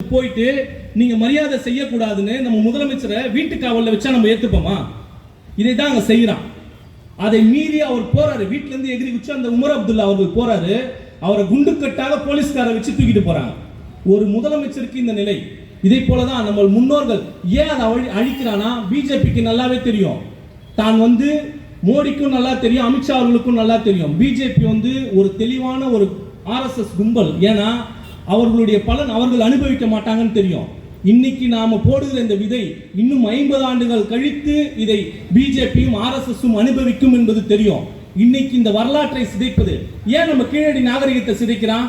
போயிட்டு நீங்க மரியாதை செய்யக்கூடாதுன்னு நம்ம முதலமைச்சரை வீட்டு காவலில் வச்சா நம்ம ஏத்துப்போமா? இதை தான் அங்க செய்யறான் அதை மீறி அவர் போறாரு. வீட்ல இருந்து எகிரி வச்சு அந்த உமர் அப்துல்லா அவர்கள் போறாரு. அவரை குண்டுக்கட்டாக போலீஸ்காரை வச்சு தூக்கிட்டு போறாங்க. ஒரு முதலமைச்சருக்கு இந்த நிலை. இதை போலதான் நம்ம முன்னோர்கள் ஏன் அதை அழிக்கிறானா பிஜேபிக்கு நல்லாவே தெரியும். தான் வந்து மோடிக்கும் நல்லா தெரியும் அமித்ஷா அவர்களுக்கும் நல்லா தெரியும். பிஜேபி வந்து ஒரு தெளிவான ஒரு ஆர்எஸ்எஸ் கும்பல். ஏன்னா அவர்களுடைய பலன் அவர்கள் அனுபவிக்க மாட்டாங்கன்னு தெரியும். இன்னைக்கு நாம போடுகிற இந்த விதை இன்னும் ஐம்பது ஆண்டுகள் கழித்து இதை பிஜேபியும் ஆர்எஸ்எஸும் அனுபவிக்கும் என்பது தெரியும். இன்னைக்கு இந்த வரலாற்றை சிதைப்பது. ஏன் நம்ம கீழடி நாகரிகத்தை சிதைக்கிறான்?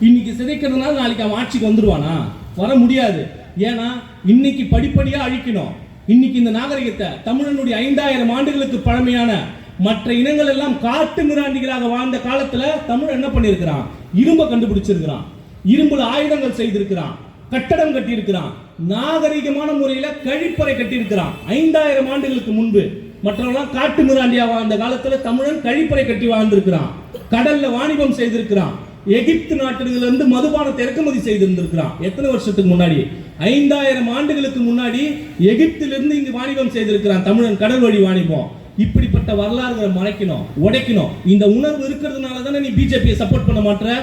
இன்னைக்கு சிதைக்கிறதுனால நாளைக்கு அவன் ஆட்சிக்கு வந்துருவானா? வர முடியாது. ஏன்னா இன்னைக்கு படிப்படியா அழிக்கணும். இன்னைக்கு இந்த நாகரிகத்தை தமிழனுடைய ஐந்தாயிரம் ஆண்டுகளுக்கு பழமையான மற்ற இனங்கள் எல்லாம் காட்டு மிராண்டிகளாக வாழ்ந்த காலத்துல தமிழ் என்ன பண்ணிருக்கிறான் இரும்ப கண்டுபிடிச்சிருக்கிறான். இரும்புல ஆயுதங்கள் செய்திருக்கிறான் கட்டடம் கட்டியிருக்கிறான் நாகரிகமான முறையில கழிப்பறை கட்டியிருக்கிறான். ஐந்தாயிரம் ஆண்டுகளுக்கு முன்பு. மற்றவெல்லாம் காட்டு மிராண்டியா வாழ்ந்த காலத்துல தமிழன் கழிப்பறை கட்டி வாழ்ந்திருக்கிறான். கடல்ல வாணிபம் செய்திருக்கிறான். எகிப்து நாட்டிலிருந்து இருந்து மதுபானத்தை இறக்குமதி செய்திருந்திருக்கிறான். எத்தனை வருஷத்துக்கு முன்னாடி? ஐந்தாயிரம் ஆண்டுகளுக்கு முன்னாடி எகிப்திலிருந்து இங்கு வாணிபம் செய்திருக்கிறான் தமிழன். கடல் வழி வாணிபம். இப்படிப்பட்ட வரலாறுகளை மறைக்கணும் உடைக்கணும். இந்த உணர்வு இருக்கிறதுனால தானே நீ பிஜேபியை சப்போர்ட் பண்ண மாட்டேற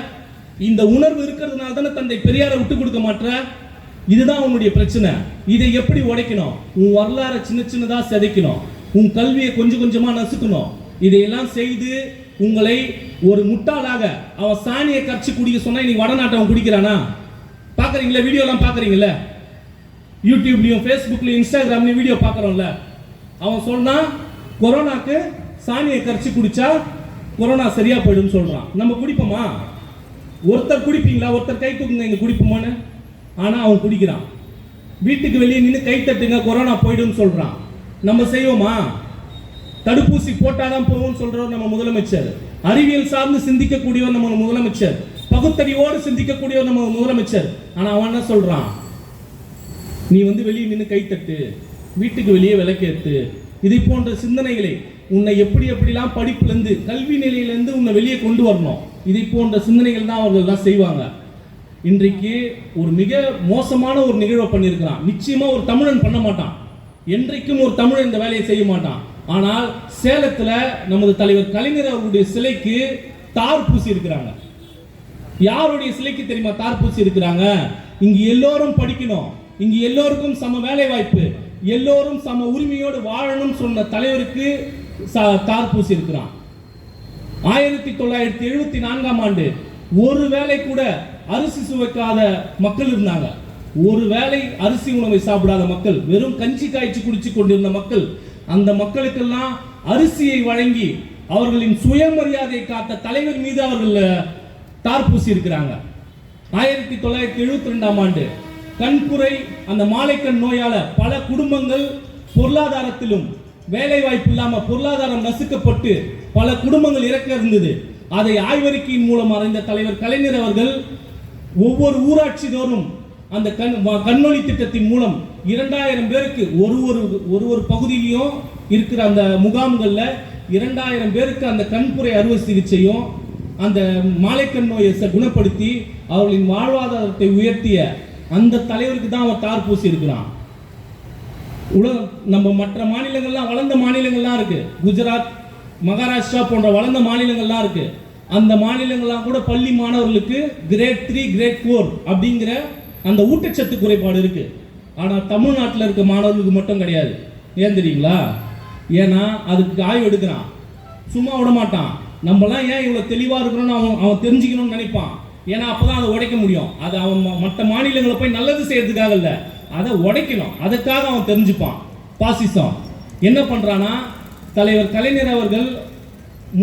இந்த உணர்வு இருக்கிறதுனால தானே தந்தை பெரியாரை விட்டு கொடுக்க மாட்டேன் இதுதான் உன்னுடைய பிரச்சனை. இதை எப்படி உடைக்கணும்? உன் வரலாறை சின்ன சின்னதாக சிதைக்கணும். உன் கல்வியை கொஞ்சம் கொஞ்சமாக நசுக்கணும். இதையெல்லாம் செய்து உங்களை ஒரு முட்டாளாக அவன் சாணியை கரைச்சி குடிக்க சொன்னா நீ வடநாட்டை அவன் குடிக்கிறானா? பார்க்குறீங்களா? வீடியோலாம் எல்லாம் யூடியூப்லேயும் ஃபேஸ்புக்லையும் இன்ஸ்டாகிராம்லையும் வீடியோ பார்க்குறோம்ல. அவன் சொன்னான் கொரோனாக்கு சாணியை கரைச்சு குடிச்சா கொரோனா சரியா போயிடும்னு சொல்றான். நம்ம குடிப்போமா? ஒருத்தர் குடிப்பீங்களா? ஒருத்தர் கை தூக்குங்க இங்கே குடிப்போமான்னு ஆனால் அவன் குடிக்கிறான். வீட்டுக்கு வெளியே நின்று கை தட்டுங்க கொரோனா போயிடும்னு சொல்கிறான் நம்ம செய்வோமா? தடுப்பூசி போட்டாதான் போகும்னு சொல்றவர் நம்ம முதலமைச்சர். அறிவியல் சார்ந்து சிந்திக்கக்கூடியவர் நம்ம முதலமைச்சர். பகுத்தறிவோடு சிந்திக்கக்கூடியவர் நம்ம முதலமைச்சர். ஆனால் அவன் என்ன சொல்கிறான் நீ வந்து வெளியே நின்று கைத்தட்டு வீட்டுக்கு வெளியே விளக்கேற்று இதை போன்ற சிந்தனைகளை உன்னை எப்படி எப்படிலாம் படிப்புலேருந்து கல்வி நிலையிலேருந்து உன்னை வெளியே கொண்டு வரணும்? இதை போன்ற சிந்தனைகள் தான் அவர்கள் தான் செய்வாங்க. இன்றைக்கு ஒரு மிக மோசமான ஒரு நிகழ்வை பண்ணியிருக்கிறான். நிச்சயமாக ஒரு தமிழன் பண்ண மாட்டான். என்றைக்கும் ஒரு தமிழன் இந்த வேலையை செய்ய மாட்டான். ஆனால் சேலத்தில் நமது தலைவர் கலைஞர் அவருடைய சிலைக்கு தார் பூசி இருக்கிறாங்க யாருடைய சிலைக்கு தெரியுமா தார் பூசி இருக்கிறாங்க இங்கு எல்லோரும் படிக்கணும். இங்கு எல்லோருக்கும் சம வேலை வாய்ப்பு எல்லோரும் சம உரிமையோடு வாழணும் சொன்ன தலைவருக்கு தார் பூசி இருக்கிறான் ஆயிரத்தி தொள்ளாயிரத்தி எழுபத்தி நான்காம் ஆண்டு ஒரு வேளை கூட அரிசி சுவைக்காத மக்கள் இருந்தாங்க. ஒரு வேளை அரிசி உணவை சாப்பிடாத மக்கள் வெறும் கஞ்சி காய்ச்சி குடிச்சு கொண்டிருந்த மக்கள் அந்த மக்களுக்கெல்லாம் அரிசியை வழங்கி அவர்களின் சுயமரியாதையை காத்த தலைவர் மீது அவர்கள் தார்பூசி இருக்கிறாங்க. ஆயிரத்தி தொள்ளாயிரத்தி எழுபத்தி ரெண்டாம் ஆண்டு கண்குறை அந்த மாலைக்கண் நோயால பல குடும்பங்கள் பொருளாதாரத்திலும் வேலை வாய்ப்பு இல்லாம பொருளாதாரம் நசுக்கப்பட்டு பல குடும்பங்கள் இறக்க இருந்தது. அதை ஆய்வறிக்கையின் மூலம் அறிந்த தலைவர் கலைஞர் அவர்கள் ஒவ்வொரு ஊராட்சி தோறும் அந்த கண் வ- கண்ணொளி திட்டத்தின் மூலம் இரண்டாயிரம் பேருக்கு ஒரு ஒரு ஒரு ஒரு பகுதியிலையும் இருக்கிற அந்த முகாம்களில் இரண்டாயிரம் பேருக்கு அந்த கண்புரை அறுவை சிகிச்சையும் அந்த மாலைக்கண் நோயை குணப்படுத்தி அவர்களின் வாழ்வாதாரத்தை உயர்த்திய அந்த தலைவருக்கு தான் அவன் தார் பூசி இருக்கிறான் உலக நம்ம மற்ற மாநிலங்கள்லாம் வளர்ந்த மாநிலங்கள்லாம் இருக்கு. குஜராத் மகாராஷ்டிரா போன்ற வளர்ந்த மாநிலங்கள்லாம் இருக்கு. அந்த மாநிலங்கள்லாம் கூட பள்ளி மாணவர்களுக்கு கிரேட் த்ரீ கிரேட் ஃபோர் அப்படிங்கிற அந்த ஊட்டச்சத்து குறைபாடு இருக்கு. ஆனால் தமிழ்நாட்டில் இருக்க மாணவர்களுக்கு மட்டும் கிடையாது. ஏன் தெரியுங்களா? ஏன்னா அதுக்கு ஆய்வு எடுக்கிறான். சும்மா விட மாட்டான். நம்மலாம் ஏன் இவ்வளோ தெளிவாக இருக்கணும்னு அவன் அவன் தெரிஞ்சுக்கணும்னு நினைப்பான்? ஏன்னா அப்போ தான் அதை உடைக்க முடியும். அது அவன் ம- மற்ற மாநிலங்களை போய் நல்லது செய்யறதுக்காக இல்லை. அதை உடைக்கணும். அதுக்காக அவன் தெரிஞ்சுப்பான். பாசிசம். என்ன பண்றானா தலைவர் கலைஞர் அவர்கள்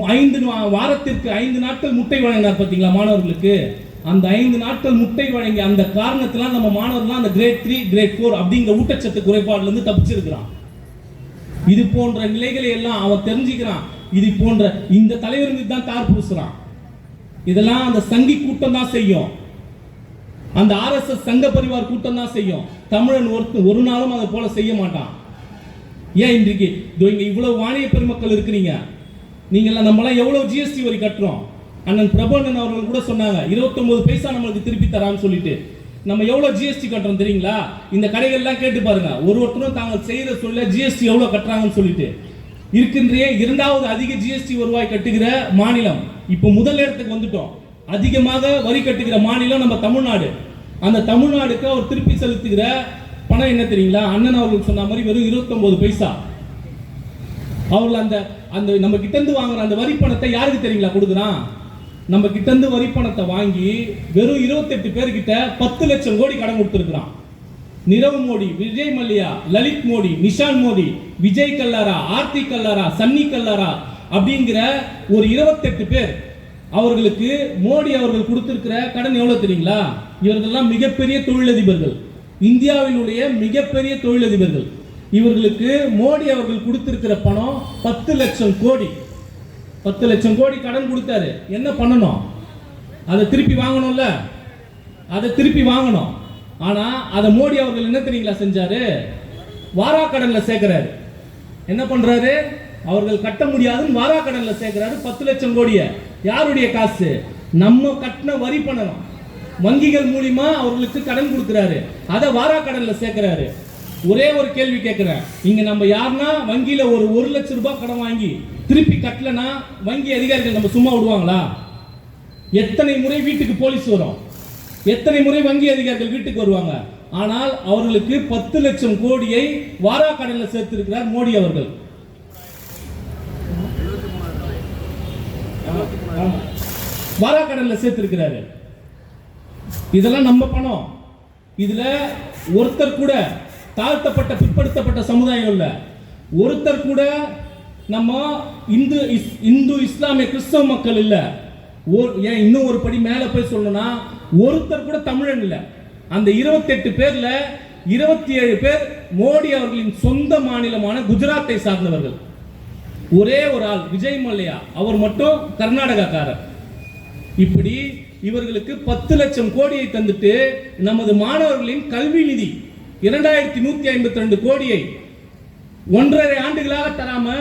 ஐந்து வாரத்திற்கு ஐந்து நாட்கள் முட்டை வழங்கினார் பார்த்தீங்களா மாணவர்களுக்கு? அந்த ஐந்து நாட்கள் முட்டை வழங்கி அந்த காரணத்தினால் நம்ம மாணவர்கள்லாம் அந்த கிரேட் த்ரீ கிரேட் ஃபோர் அப்படிங்கிற ஊட்டச்சத்து குறைபாடுல இருந்து தப்பிச்சிருக்கிறான். இது போன்ற நிலைகளை எல்லாம் அவன் தெரிஞ்சுக்கிறான். இது போன்ற இந்த தலைவர் மீது தான் தார் பூசுறான். இதெல்லாம் அந்த சங்கி கூட்டம் தான் செய்யும். அந்த ஆர்எஸ்எஸ் சங்க பரிவார் கூட்டம் தான் செய்யும். தமிழன் ஒரு ஒரு நாளும் அதை போல செய்ய மாட்டான். ஏன் இன்றைக்கு? இதோ இங்க இவ்வளவு வாணிய பெருமக்கள் இருக்கிறீங்க. நீங்களாம் நம்மளாம் எவ்வளவு ஜிஎஸ்டி வரி கட்டுறோம். அண்ணன் பிரபண்ணன் அவர்கள் கூட சொன்னாங்க 29 பைசா நம்மளுக்கு திருப்பி தரான்னு சொல்லிட்டு. நம்ம எவ்வளோ ஜிஎஸ்டி கட்டுறோம் தெரியுங்களா? இந்த கடைகள்லாம் கேட்டு பாருங்க. ஒரு ஒருத்தரும் தாங்கள் செய்கிற சொல்ல ஜிஎஸ்டி எவ்வளோ கட்டுறாங்கன்னு சொல்லிட்டு. இருக்கின்றே இரண்டாவது அதிக ஜிஎஸ்டி வருவாய் கட்டுகிற மாநிலம். இப்போ முதல் இடத்துக்கு வந்துட்டோம். அதிகமாக வரி கட்டுகிற மாநிலம் நம்ம தமிழ்நாடு. அந்த தமிழ்நாடுக்கு அவர் திருப்பி செலுத்துகிற பணம் என்ன தெரியுங்களா? அண்ணன் அவர்கள் சொன்ன மாதிரி வெறும் 29 பைசா. அவர்கள் அந்த அந்த நம்ம கிட்ட இருந்து வாங்குற அந்த வரி பணத்தை யாருக்கு தெரியுங்களா கொடுக்குறான்? நம்ம கிட்ட இருந்து வரி பணத்தை வாங்கி வெறும் 28 பேர்கிட்ட பத்து லட்சம் கோடி கடன் கொடுத்துருக்குறான். நிரவ் மோடி விஜய் மல்லையா லலித் மோடி நிஷான் மோடி விஜய் கல்லாரா ஆர்த்தி கல்லாரா சன்னி கல்லாரா அப்படிங்கிற ஒரு 28 பேர் அவர்களுக்கு மோடி அவர்கள் கொடுத்திருக்கிற கடன் எவ்வளவு தெரியுங்களா? இவர்கள்லாம் மிகப்பெரிய தொழிலதிபர்கள். இந்தியாவினுடைய மிகப்பெரிய தொழிலதிபர்கள். இவர்களுக்கு மோடி அவர்கள் கொடுத்திருக்கிற பணம் பத்து லட்சம் கோடி. பத்து லட்சம் கோடி கடன் கொடுத்தாரு. என்ன பண்ணணும்? அதை திருப்பி வாங்கணும்ல? அதை திருப்பி வாங்கணும். ஆனா அதை மோடி அவர்கள் என்ன தெரியுங்களா செஞ்சாரு? வாராக்கடன்ல சேர்க்கிறாரு. என்ன பண்றாரு? அவர்கள் கட்ட முடியாதுன்னு வாரா கடன்ல சேர்க்கிறாரு பத்து லட்சம் கோடியை. யாருடைய காசு? நம்ம கட்டின வரி பணம். வங்கிகள் மூலியமா அவர்களுக்கு கடன் கொடுக்குறாரு. அதை வாராக்கடன்ல சேர்க்கிறாரு. ஒரே ஒரு கேள்வி கேட்கிறேன். இங்க நம்ம யாருன்னா வங்கியில ஒரு ஒரு லட்சம் ரூபாய் கடன் வாங்கி திருப்பி கட்டலனா வங்கி அதிகாரிகள் நம்ம சும்மா விடுவாங்களா? எத்தனை முறை வீட்டுக்கு போலீஸ் வரும். எத்தனை முறை வங்கி அதிகாரிகள் வீட்டுக்கு வருவாங்க. ஆனால் அவர்களுக்கு பத்து லட்சம் கோடியை வாரா கடனில் சேர்த்திருக்கிறார் மோடி அவர்கள். வாராக்கடலில் சேர்த்திருக்கிறாரு. இதெல்லாம் நம்ம பணம். இதுல ஒருத்தர் கூட தாழ்த்தப்பட்ட பிற்படுத்தப்பட்ட சமுதாயம் இல்லை. ஒருத்தர் கூட நம்ம இந்து இஸ்- இந்து இஸ்லாமிய கிறிஸ்தவ மக்கள் இல்லை. ஒரு- ஏன் இன்னும் ஒரு படி மேலே போய் சொல்லணும்னா ஒருத்தர் கூட தமிழன் இல்லை. அந்த இருபத்தெட்டு பேரில் இருபத்தி ஏழு பேர் மோடி அவர்களின் சொந்த மாநிலமான குஜராத்தை சார்ந்தவர்கள். ஒரே ஒரு ஆள் விஜய் மல்லையா? அவர் மட்டும் கர்நாடகாக்காரர். இப்படி இவர்களுக்கு பத்து லட்சம் கோடியை தந்துட்டு நமது மாணவர்களின் கல்வி நிதி இரண்டாயிரத்தி நூத்தி ஐம்பத்தி ரெண்டு கோடியை ஒன்றரை ஆண்டுகளாக தராம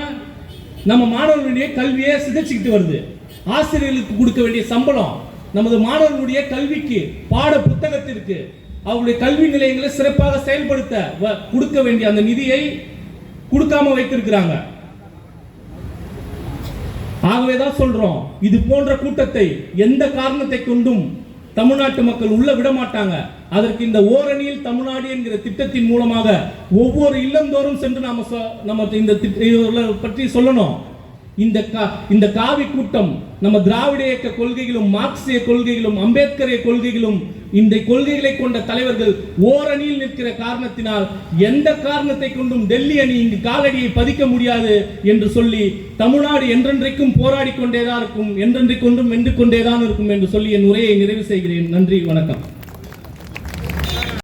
நம்ம மாணவர்களுடைய கல்வியை சிதைச்சுக்கிட்டு வருது. ஆசிரியர்களுக்கு கொடுக்க வேண்டிய சம்பளம் நமது மாணவர்களுடைய கல்விக்கு பாட புத்தகத்திற்கு அவருடைய கல்வி நிலையங்களை சிறப்பாக செயல்படுத்த வ- கொடுக்க வேண்டிய அந்த நிதியை கொடுக்காம வைத்திருக்கிறாங்க. ஆகவே தான் சொல்றோம் இது போன்ற கூட்டத்தை எந்த காரணத்தை கொண்டும் தமிழ்நாட்டு மக்கள் உள்ள விட மாட்டாங்க. அதற்கு இந்த ஓரணியில் தமிழ்நாடு என்கிற திட்டத்தின் மூலமாக ஒவ்வொரு இல்லந்தோறும் சென்று நாம சொ- நம்ம இந்த பற்றி சொல்லணும். இந்த கா- இந்த காவி கூட்டம் நம்ம திராவிட இயக்க கொள்கைகளும் மார்க்சிய கொள்கைகளும் அம்பேத்கரிய கொள்கைகளும் இந்த கொள்கைகளை கொண்ட தலைவர்கள் ஓரணியில் நிற்கிற காரணத்தினால் எந்த காரணத்தை கொண்டும் டெல்லி அணி இங்கு காலடியை பதிக்க முடியாது என்று சொல்லி தமிழ்நாடு என்றென்றைக்கும் போராடி கொண்டேதான் இருக்கும் என்றென்றைக்கொண்டும் வென்று கொண்டேதான் இருக்கும் என்று சொல்லி என் உரையை நிறைவு செய்கிறேன். நன்றி வணக்கம்.